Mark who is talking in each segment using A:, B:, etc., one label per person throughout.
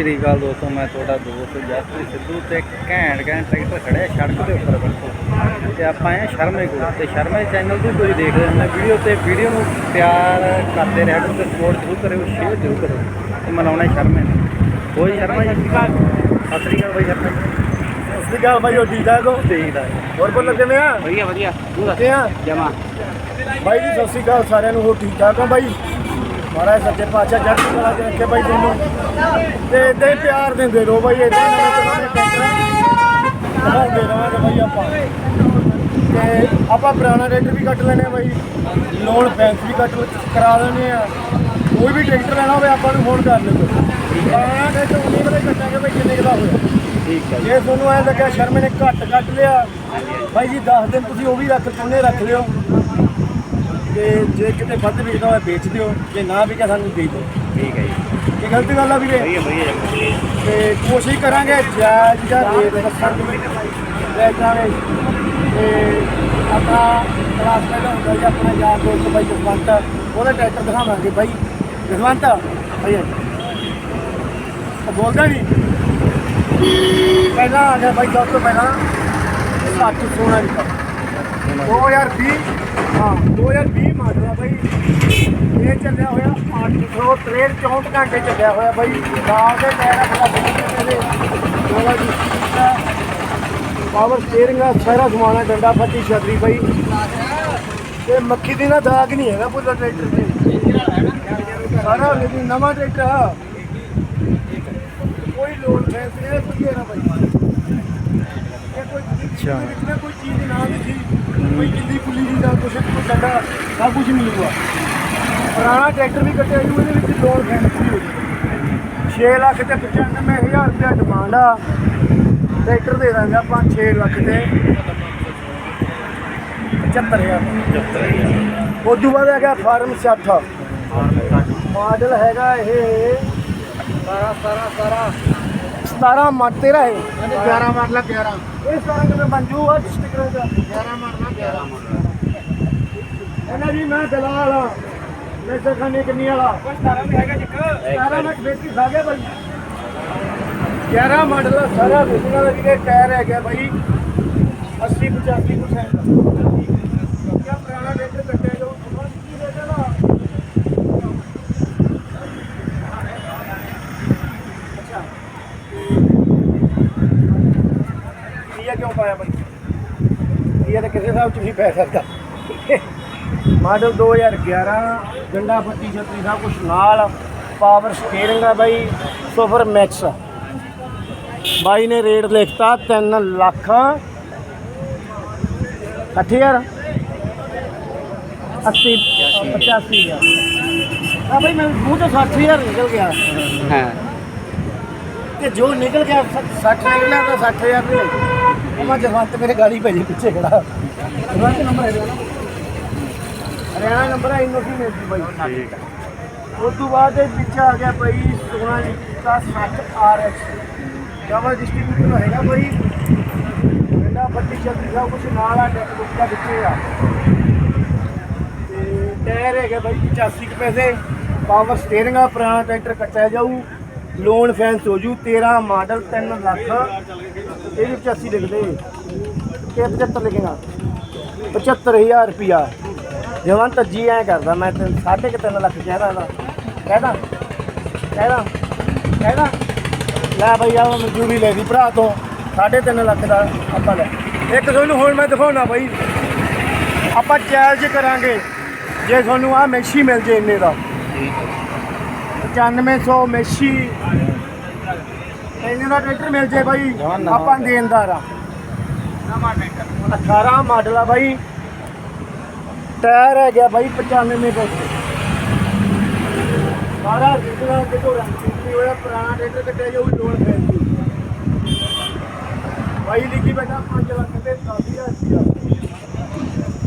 A: ਸ੍ਰੀ ਅਕਾਲ ਦੋਸਤੋ ਮੈਂ ਤੁਹਾਡਾ ਦੋਸਤ ਜਸਪ੍ਰੀਤ ਸਿੱਧੂ ਤੇ ਘੈਂਟ ਘੈਂਟ ਟਰੈਕਟਰ ਖੜਿਆ ਸੜਕ ਦੇ ਉੱਪਰ ਬਿਲਕੁਲ ਤੇ ਆਪਾਂ ਆਏ ਸ਼ਰਮੇ ਕੋਲ। ਤੇ ਸ਼ਰਮੇ ਚੈਨਲ ਤੋਂ ਤੁਸੀਂ ਦੇਖ ਰਹੇ ਹੋ ਵੀਡੀਓ ਤੇ ਵੀਡੀਓ ਨੂੰ ਪਿਆਰ ਕਰਦੇ ਕਰੋ ਤੇ ਸਪੋਰਟ ਜ਼ਰੂਰ ਕਰਿਓ ਸ਼ੇਅਰ ਜ਼ਰੂਰ ਕਰੋ ਤੇ ਮਨਾਉਣਾ ਸ਼ਰਮੇ ਨੂੰ। ਕੋਈ ਸ਼ਰਮਾ ਜੀ? ਸਤਿ ਸ੍ਰੀ ਅਕਾਲ ਬਾਈ ਸ਼ਰਮਾ
B: ਸਤਿ ਗੱਲ ਭਾਈ ਹੋ ਠੀਕ ਠਾਕ ਹੋ?
A: ਠੀਕ ਆ
B: ਹੋਰ ਬੋਲ ਕਿਵੇਂ ਆ?
A: ਵਧੀਆ ਵਧੀਆ। ਤੂੰ
B: ਆ?
A: ਜਮਾ।
B: ਬਾਈ ਜੀ ਸਤਿ ਸ਼੍ਰੀ ਅਕਾਲ ਸਾਰਿਆਂ ਨੂੰ ਹੋ ਠੀਕ ਠਾਕ ਹੋ ਬਾਈ? ਮਹਾਰਾਜ ਸੱਚੇ ਪਾਤਸ਼ਾਹ ਜੱਟ ਕਲਾ ਦੇ ਰੱਖੇ ਬਾਈ ਤੁਹਾਨੂੰ ਤੇ ਇਦਾਂ ਹੀ ਪਿਆਰ ਦਿੰਦੇ ਰਹੋ ਬਾਈ ਇਦਾਂ ਨਵੇਂ ਤੋਂ ਨਵੇਂ ਟਰੈਕਟਰ ਦਿਖਾਉਂਦੇ ਰਹਾਂਗੇ ਬਾਈ ਆਪਾਂ। ਤੇ ਆਪਾਂ ਪੁਰਾਣਾ ਟਰੈਕਟਰ ਵੀ ਕੱਟ ਲੈਣੇ ਬਾਈ ਲੋਨ ਫੈਂਸ ਵੀ ਕੱਟ ਕਰਾ ਲੈਣੇ ਆ ਕੋਈ ਵੀ ਟਰੈਕਟਰ ਲੈਣਾ ਹੋਵੇ ਆਪਾਂ ਨੂੰ ਫੋਨ ਕਰ ਲਿਓ ਪੁਰਾਣਾ ਟਰੈਕਟਰ ਉਨੀ ਵੇਲੇ ਕੱਟਾਂਗੇ ਬਾਈ ਕਿੰਨੇ ਦਾ ਹੋਇਆ
A: ਠੀਕ ਜੀ।
B: ਜੇ ਤੁਹਾਨੂੰ ਐ ਲੱਗਿਆ ਸ਼ਰਮੇ ਨੇ ਘੱਟ ਕੱਟ ਲਿਆ ਬਾਈ ਜੀ 10 ਦਿਨ ਤੁਸੀਂ ਉਹ ਵੀ ਰੱਖ ਚੁੰਨੇ ਰੱਖ ਲਿਓ। ਤੇ ਜੇ ਕਿਤੇ ਵੱਧ ਵਿਕਦਾ ਹੋਇਆ ਵੇਚ ਦਿਓ ਜੇ ਨਾ ਵਿਕਿਆ ਸਾਨੂੰ ਦੇ ਦਿਓ।
A: ਠੀਕ ਹੈ ਜੀ।
B: ਇਹ ਗਲਤ ਗੱਲ ਆ ਵੀਰੇ।
A: ਵਧੀਆ ਵਧੀਆ
B: ਤੇ ਕੋਸ਼ਿਸ਼ ਕਰਾਂਗੇ ਜਾਇਜ਼ ਜਾਂ ਰੇਟ ਦੱਸਣ ਦੀ। ਲੈ ਜਾਵਾਂਗੇ ਤੇ ਆਪਣਾ ਕਲਾਸ ਪਹਿਲਾਂ ਹੁੰਦਾ ਜੀ ਆਪਣਾ ਯਾਰ ਦੋਸਤ ਬਾਈ ਜਸਵੰਤ। ਉਹਦਾ ਟਰੈਕਟਰ ਦਿਖਾਵਾਂਗੇ ਬਾਈ। ਜਸਵੰਤ ਭਾਈ ਉਹ ਬੋਲਦਾ ਨਹੀਂ ਪਹਿਲਾਂ ਆ ਗਿਆ ਬਾਈ ਸਭ ਤੋਂ ਪਹਿਲਾਂ। ਸੱਚ ਸੋਨਾ ਲਿਖਾ 2020 ਹਾਂ 2020 ਮਾਡਲ ਆ ਬਾਈ। ਇਹ ਚੱਲਿਆ ਹੋਇਆ 863 64 ਘੰਟੇ ਚੱਲਿਆ ਹੋਇਆ ਬਾਈ। ਨਾਲ ਦੇ ਟਾਇਰ ਆ ਬੜਾ ਪਾਵਰ ਸਟੀਅਰਿੰਗ ਆ, ਸਾਰਾ ਸਮਾਨ ਆ, ਡੰਡਾ ਫੱਟੀ ਛਤਰੀ ਬਾਈ। ਤੇ ਮੱਖੀ ਦੀ ਨਾ ਦਾਗ ਨਹੀਂ ਹੈਗਾ ਪੂਰਾ ਟਰੈਕਟਰ ਤੇ। ਸਾਰਾ ਲੇਕਿਨ ਨਵਾਂ ਟਰੈਕਟਰ ਆ। ਕੋਈ ਲੋਡ ਫੈਂਸ ਨਹੀਂ ਹੈ ਨਾ ਬਾਈ। ਇਹ ਕੋਈ
A: ਅੱਛਾ।
B: ਵਿੱਚ ਕੋਈ ਚੀਜ਼ ਨਾ ਦਿਖੀ ਕੋਈ ਗਿੱਲੀ ਪੁੱਲੀ ਦੀ ਜਾਂ ਕੁਛ ਕੋਈ ਡੰਡਾ ਸਭ ਕੁਝ ਮਿਲੂਗਾ। ਪੁਰਾਣਾ ਟਰੈਕਟਰ ਵੀ ਕੱਟਿਆ ਜੂ ਇਹਦੇ ਵਿੱਚ ਲੋਡ ਫੈਂਸ ਵੀ ਹੋ ਜੂ 6 ਲੱਖ ਤੇ 95000 ਰੁਪਇਆ ਡਿਮਾਂਡ ਆ। ਟਰੈਕਟਰ ਦੇ ਦਾਂਗੇ ਆਪਾਂ 6 ਲੱਖ ਤੇ। 75000 ਉਸ ਤੋਂ ਬਾਅਦ ਹੈਗਾ ਫਾਰਮ 60 ਮਾਡਲ ਹੈਗਾ ਇਹ। ਸਾਰਾ ਸਾਰਾ ਸਾਰਾ। 17 ਮੱਟ ਤੇਰਾ ਹੈ। 11 ਮਾਡਲ 11 ਇਹ ਸਾਰਾ ਕਿਵੇਂ ਮੰਜੂ ਆ। ਸਟicker ਦਾ 11 ਮਾਡਲ 11 ਇਹਨਾਂ ਜੀ ਮੈਂ ਦਲਾਲ ਆ ਮੈਂ ਸਰਖਾਨੇ ਕਿੰਨੀ ਵਾਲਾ? 17 ਵੀ ਹੈਗਾ ਜਿੱਕ। 17 ਮੈਂ ਖਾ ਗਿਆ ਭਾਈ 11 ਮਾਡਲ ਆ ਸਾਰਾ ਵੇਚਣਾ ਦਾ ਜਿਹੜੇ ਟਾਇਰ ਹੈਗਾ ਭਾਈ 80 85% ਕਿਆ ਪੁਰਾਣਾ ਰੇਟ ਕੱਟਿਆ ਜੋ ਸਮਝ ਕੀ ਰੇਟ ਹੈ ਨਾ ਅੱਛਾ ਇਹ ਕਿਉਂ ਪਾਇਆ ਬਾਈ। ਇਹ ਤਾਂ ਕਿਸੇ ਹਿਸਾਬ ਚ ਨਹੀਂ ਪੈ ਸਕਦਾ। ਮਾਡਲ 2011 ਗੰਡਾ ਫੱਟੀ ਛਤਰੀ ਸਭ ਕੁਝ ਨਾਲ ਪਾਵਰ ਸਟੀਅਰਿੰਗ ਆ ਬਾਈ ਸੁਪਰ ਮੈਕਸ ਬਾਈ ਨੇ ਰੇਟ ਲਿਖਤਾ 3 ਲੱਖ 60000 80 85000 ਆ ਬਾਈ ਮੈਂ ਮੂੰਹ ਤੋਂ 60000 ਨਿਕਲ ਗਿਆ।
A: ਹਾਂ।
B: ਤੇ ਜੋ ਨਿਕਲ ਗਿਆ 60 ਨਿਕਲਿਆ ਤਾਂ 60000 ਨਹੀਂ। ਉਹ ਮੈਂ ਜਸਵੰਤ ਮੇਰੇ ਗਾੜੀ ਪੈ ਜੀ ਪਿੱਛੇ ਖੜਾ ਜਸਵੰਤ ਨੰਬਰ ਹੈ ਨਾ। ਹਰਿਆਣਾ ਨੰਬਰ ਹੈ ਇਨੋ ਕੀ ਮਿਲਦੀ ਬਾਈ? ਉਸ ਤੋਂ ਬਾਅਦ ਇਹ ਵਿੱਚ ਆ ਗਿਆ ਬਾਈ ਸੋਨਾ ਜੀ ਦਾ 60 RX ਡਬਲ ਡਿਸਟ੍ਰੀਬਿਊਟਰ ਹੈਗਾ ਬਾਈ। ਇਹਦਾ ਬੱਤੀ ਚੱਲਦੀ ਸਭ ਕੁਝ ਨਾਲ ਆ ਟੈਕ ਬੁੱਕ ਦਾ ਵਿੱਚੇ ਆ। ਤੇ ਟਾਇਰ ਹੈਗੇ ਬਾਈ 85 ਕੁ ਪੈਸੇ। ਪਾਵਰ ਸਟੀਅਰਿੰਗ ਆ ਪੁਰਾਣਾ ਟਰੈਕਟਰ ਕੱਟਿਆ ਜਾਊ। ਲੋਨ ਫੈਂਸ ਹੋ ਜੂ 13 ਮਾਡਲ 3 ਲੱਖ। ਇਹਦੇ ਵਿੱਚ 80 ਲਿਖਦੇ। ਤੇ 75 ਲਿਖੇਗਾ। 75000 ਰੁਪਿਆ ਜਵਾਨ ਤਾਂ ਜੀ ਐ ਕਰਦਾ, ਮੈਂ ਤੇ 3.5 ਲੱਖ ਕਹਿਦਾ ਦਾ? ਕਹਿਦਾ ਕਹਿਦਾ ਕਹਿਦਾ ਲੈ ਬਈ ਆ ਮਨਜ਼ੂਰੀ ਲੈ ਦੀ ਭਰਾ ਤੋਂ। 3.5 ਲੱਖ ਦਾ ਆਪਾਂ ਲੈ। ਇੱਕ ਤੁਹਾਨੂੰ ਹੁਣ ਮੈਂ ਦਿਖਾਉਣਾ ਬਾਈ। ਆਪਾਂ ਚੈਲੰਜ ਕਰਾਂਗੇ। ਜੇ ਤੁਹਾਨੂੰ ਆ ਮੈਸ਼ੀ ਮਿਲ ਜੇ ਇੰਨੇ ਦਾ। 9500 ਮੈਸ਼ੀ। ਇੰਨੇ ਦਾ ਟਰੈਕਟਰ ਮਿਲ ਜੇ ਬਾਈ ਆਪਾਂ ਦੇਣਦਾਰ ਆ। ਨਵਾਂ ਟਰੈਕਟਰ 18 ਮਾਡਲ ਆ ਬਾਈ। ਟਾਇਰ ਹੈ ਗਿਆ ਬਾਈ 95 ਪੈਸੇ ਸਾਰਾ ਜਿੱਤਣਾ ਕਿਤੋਂ ਰੰਗ ਹੋਇਆ ਪੁਰਾਣਾ ਟਰੈਕਟਰ ਕੱਟਿਆ ਜਾਊ ਲੋਨ ਪੈਂਦੀ ਬਾਈ ਲਿਖੀ ਬੈਠਾ 5 ਲੱਖ ਤੇ 10000 ਰੁਪਇਆ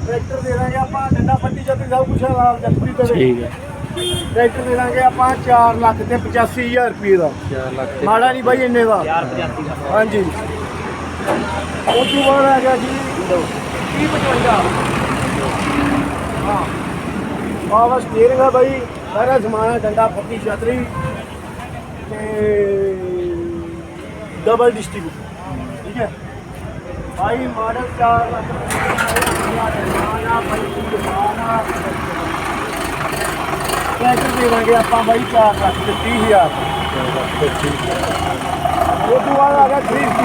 B: ਟਰੈਕਟਰ ਦੇ ਦਾਂਗੇ ਆਪਾਂ ਡੰਡਾ ਪੱਟੀ ਜੱਤੀ ਸਭ ਕੁਝ ਲਾਲ ਜੱਤੀ ਤੇ।
A: ਠੀਕ ਹੈ।
B: ਟਰੈਕਟਰ ਦੇ ਦਾਂਗੇ ਆਪਾਂ 4 ਲੱਖ ਤੇ 85000 ਰੁਪਏ ਦਾ।
A: 4 ਲੱਖ
B: ਮਾੜਾ ਨਹੀਂ ਬਾਈ ਇੰਨੇ ਦਾ।
A: 485 ਦਾ।
B: ਹਾਂਜੀ। ਉਸ ਤੋਂ ਬਾਅਦ ਆ ਗਿਆ ਜੀ 3055 ਹਾਂ। ਪਾਵਰ ਸਟੀਅਰਿੰਗ ਆ ਬਾਈ। ਸਾਰਾ ਸਮਾਨ ਆ, ਡੰਡਾ ਫੱਟੀ ਛਤਰੀ ਤੇ ਡਬਲ ਡਿਸਟ੍ਰੀਬਿਊਟਰ ਠੀਕ ਹੈ। ਭਾਈ ਮਾਡਲ 4 ਲੱਖ ਨਾ ਭਾਈ ਦੁਕਾਨਾ ਟਰੈਕਟਰ ਦੇਵਾਂਗੇ ਆਪਾਂ ਬਾਈ 4 ਲੱਖ ਤੇ 30000 ਉਹ ਤੋਂ ਬਾਅਦ ਆ ਗਿਆ 3 ਦੋ।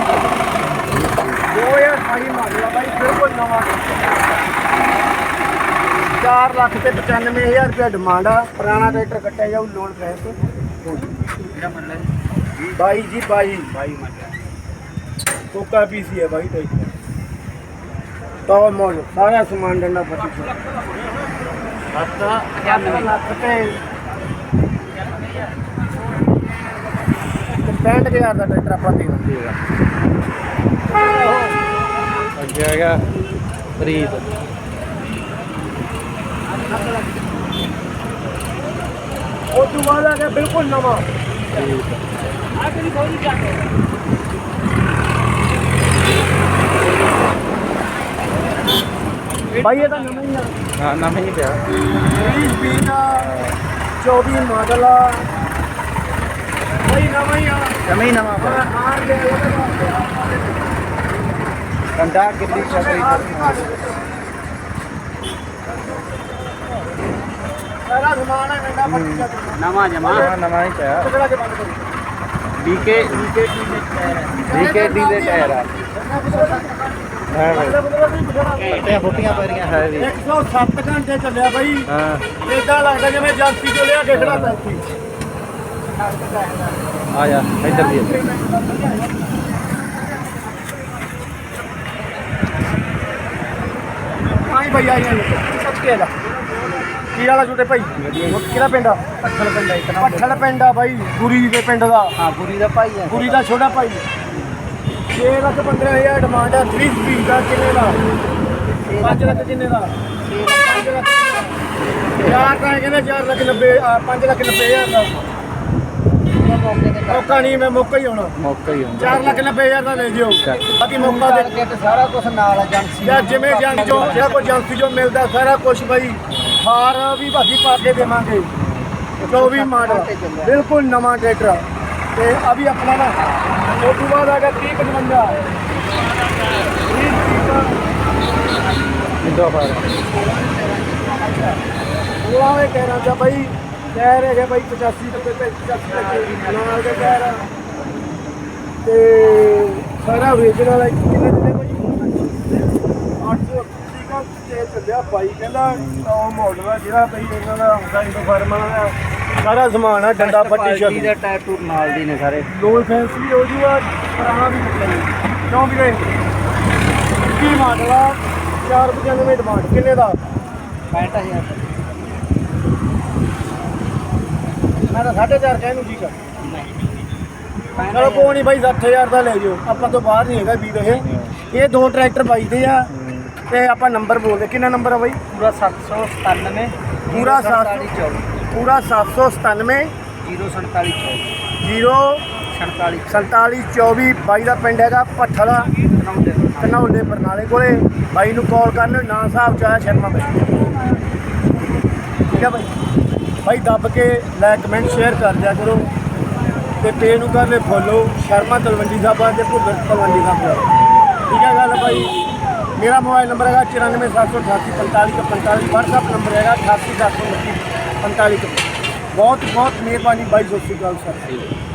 B: ਹਜ਼ਾਰ ਅਠਾਈ ਮਾਡਲ ਆ ਬਾਈ ਬਿਲਕੁਲ ਨਵਾਂ। 4 ਲੱਖ ਤੇ 95000 ਰੁਪਏ ਡਿਮਾਂਡ ਆ। ਪੁਰਾਣਾ ਟਰੈਕਟਰ ਕੱਟਿਆ ਜਾਊ ਲੋਨ ਪੈਸ
A: ਕਿਹੜਾ ਮੰਨ ਲੈ
B: ਬਾਈ ਜੀ, ਬਾਈ। ਬਾਈ ਕੋਕਾ ਪੀਸੀ ਹੈ ਬਾਈ ਟਰੈਕਟਰ ਤਾਂ ਮੋਲ ਸਾਰਾ ਸਮਾਨ ਡੰਡਾ ਫਟੀ 65000 ਦਾ ਟਰੈਕਟਰ ਆਪਾਂ ਦੇ ਦਿੰਦੇ
A: ਅੱਗੇ ਹੈਗਾ ਪ੍ਰੀਤ।
B: ਉਹ ਤੋਂ ਬਾਅਦ ਆ ਗਿਆ ਬਿਲਕੁਲ ਨਵਾਂ। ਬਾਈ ਇਹ ਤਾਂ ਨਵਾਂ ਹੀ ਆ।
A: ਹਾਂ ਨਵਾਂ ਹੀ ਪਿਆ।
B: 20 20 ਦਾ 24 ਮਾਡਲ ਆ। ਬਾਈ ਨਵਾਂ ਹੀ ਆ।
A: ਜਮੇ ਹੀ ਨਵਾਂ ਪਿਆ।
B: ਆਣ ਦੇ
A: ਕੰਡਾ ਕਿੰਨੀ ਚੱਕਰੀ
B: ਸਾਰਾ ਸਮਾਨ ਹੈ। ਗੰਡਾ ਫੱਟੀ ਦਾ
A: ਨਵਾਂ ਜਮਾ। ਨਵਾਂ ਹੀ ਪਿਆ।
B: ਟੁਕੜਾ ਕੇ ਬੰਦ ਕਰੋ।
A: ਡੀਕੇ ਡੀਕੇ ਦੇ ਟਾਇਰ ਆ। ਹੈ ਬਈ ਕੱਟੀਆਂ ਫੁੱਟੀਆਂ ਪੈ ਰਹੀਆਂ ਹੈ ਵੀ
B: 107 ਘੰਟੇ ਚੱਲਿਆ ਬਾਈ।
A: ਹਾਂ।
B: ਇਦਾਂ ਲੱਗਦਾ ਜਿਵੇਂ ਏਜੰਸੀ ਤੋਂ ਲਿਆ ਕੇ ਖੜਾਤਾ ਇੱਥੇ
A: ਆ ਜਾ ਇੱਧਰ ਦੀ ਇੱਧਰ।
B: ਆਈ ਬਾਈ ਆਈ ਆਈ ਸੱਚ ਕੇ ਦਾ। ਕੀ ਵਾਲਾ ਛੋਟੇ ਭਾਈ? ਕਿਹੜਾ ਪਿੰਡ ਆ? ਪੱਠਲ ਪਿੰਡ ਬਾਈ ਗੁਰੀ ਦੇ ਪਿੰਡ ਦਾ।
A: ਹਾਂ ਪੂਰੀ ਦਾ ਭਾਈ ਹੈ
B: ਗੁਰੀ ਦਾ ਛੋਟਾ ਭਾਈ। 6 ਲੱਖ 15000 ਡਿਮਾਂਡ ਆ 3 ਸਪੀਡ ਦਾ ਕਿੰਨੇ ਦਾ? 5 ਲੱਖ ਕਿੰਨੇ ਦਾ? 5 ਲੱਖ ਯਾਰ ਤਾਂ ਇਹ ਕਹਿੰਦੇ 4 ਲੱਖ 90 5 ਲੱਖ 90000 ਦਾ। ਮੌਕਾ ਨਹੀਂ ਮੈਂ ਮੌਕਾ ਹੀ ਹੋਣਾ
A: ਮੌਕਾ ਹੀ ਹੁੰਦਾ
B: 4 ਲੱਖ 90000 ਦਾ ਲੈ ਜਿਓ। ਬਾਕੀ ਮੌਕਾ ਦੇ
A: ਤੇ ਸਾਰਾ ਕੁਝ ਨਾਲ ਏਜੰਸੀ
B: ਯਾਰ ਜਿਵੇਂ ਜੰਗ ਚੋਂ ਜਿਹੜਾ ਕੋਈ ਏਜੰਸੀ ਚੋਂ ਮਿਲਦਾ ਸਾਰਾ ਕੁਝ ਬਾਈ ਹਾਰ ਵੀ ਭਾਜੀ ਪਾ ਕੇ ਦੇਵਾਂਗੇ। 24 ਮਾਡਲ ਬਿਲਕੁਲ ਨਵਾਂ ਟਰੈਕਟਰ ਤੇ ਅਭੀ ਆਪਣਾ ਨਾ। ਉਹ ਤੋਂ ਬਾਅਦ ਆ ਗਿਆ 30 55
A: ਇੰਦੋ ਫਾਰ
B: ਉਹ ਇਹ ਕਹਿ ਰਹਾ ਤਾਂ ਬਾਈ, ਕਹਿ ਰਹੇ ਬਾਈ 85 ਰੁਪਏ ਤੇ 85 ਲੱਗੇ ਨਾਲ ਦੇ ਕਹਿ ਰਹਾ। ਤੇ ਸਾਰਾ ਵੇਚਣ ਵਾਲਾ ਕਿੰਨੇ ਦਿਨੇ ਬਾਈ। 880 ਦਾ ਤੇ ਚੱਲਿਆ ਬਾਈ ਕਹਿੰਦਾ ਉਹ ਮਾਡਲ ਆ ਜਿਹੜਾ ਬਈ ਇਹਨਾਂ ਦਾ ਹੁੰਦਾ ਇੰਡੋ ਫਾਰਮਾਂ ਦਾ ਸਾਰਾ ਸਮਾਨ ਆ ਡੰਡਾ ਫੱਟੀ ਛੱਤ
A: ਦਾ ਟਾਇਰ ਟੂਰ ਨਾਲ ਦੀ ਨੇ ਸਾਰੇ।
B: ਲੋਨ ਫੈਂਸ ਵੀ ਹੋ ਜੂਗਾ ਪਰਾਣਾ ਵੀ ਨਿਕਲੇ ਕਿਉਂ ਵੀਰੇ? ਕੀ ਮਾਡਲ ਆ? 495 ਡਿਮਾਂਡ ਕਿੰਨੇ ਦਾ?
A: 65000
B: ਮੈਂ ਤਾਂ 4.5 ਕਹਿ ਨੂੰ ਜੀ ਕਰ ਚਲੋ ਕੋਈ ਨਹੀਂ ਬਾਈ 60000 ਦਾ ਲੈ ਜਿਓ। ਆਪਾਂ ਤੋਂ ਬਾਹਰ ਨਹੀਂ ਹੈਗਾ ਵੀਰ ਇਹ। ਇਹ ਦੋ ਟਰੈਕਟਰ ਬਾਈਦੇ ਆ ਤੇ ਆਪਾਂ ਨੰਬਰ ਬੋਲਦੇ। ਕਿੰਨਾ ਨੰਬਰ ਆ ਬਾਈ?
A: ਪੂਰਾ 797
B: ਪੂਰਾ 700 ਪੂਰਾ 797
A: 047
B: 0
A: 47
B: 47 24 ਬਾਈ ਦਾ ਪਿੰਡ ਹੈਗਾ ਭੱਠਲ ਧਨੌਲੇ ਬਰਨਾਲੇ ਕੋਲੇ। ਬਾਈ ਨੂੰ ਕਾਲ ਕਰ ਲਿਓ ਨਾਂ ਸਾਹਿਬ ਚ ਆਇਆ ਸ਼ਰਮਾ ਬਾਈ। ਠੀਕ ਹੈ ਬਾਈ? ਬਾਈ ਦੱਬ ਕੇ ਲਾਈਕ ਕਮੈਂਟ ਸ਼ੇਅਰ ਕਰ ਦਿਆ ਕਰੋ। ਤੇ ਪੇਜ ਨੂੰ ਕਰ ਲੈ ਫੋਲੋ ਸ਼ਰਮਾ ਤਲਵੰਡੀ ਸਾਹਿਬਾਂ ਤੇ ਭੁੱਲਰ ਤਲਵੰਡੀ ਸਾਹਿਬ ਠੀਕ ਹੈ ਗੱਲ ਬਾਈ? ਮੇਰਾ ਮੋਬਾਈਲ ਨੰਬਰ ਹੈਗਾ 9478845545 WhatsApp ਨੰਬਰ ਹੈਗਾ 887945 ਬਹੁਤ ਬਹੁਤ ਮਿਹਰਬਾਨੀ ਬਾਈ ਸਤਿ ਸ਼੍ਰੀ ਅਕਾਲ ਸਰ।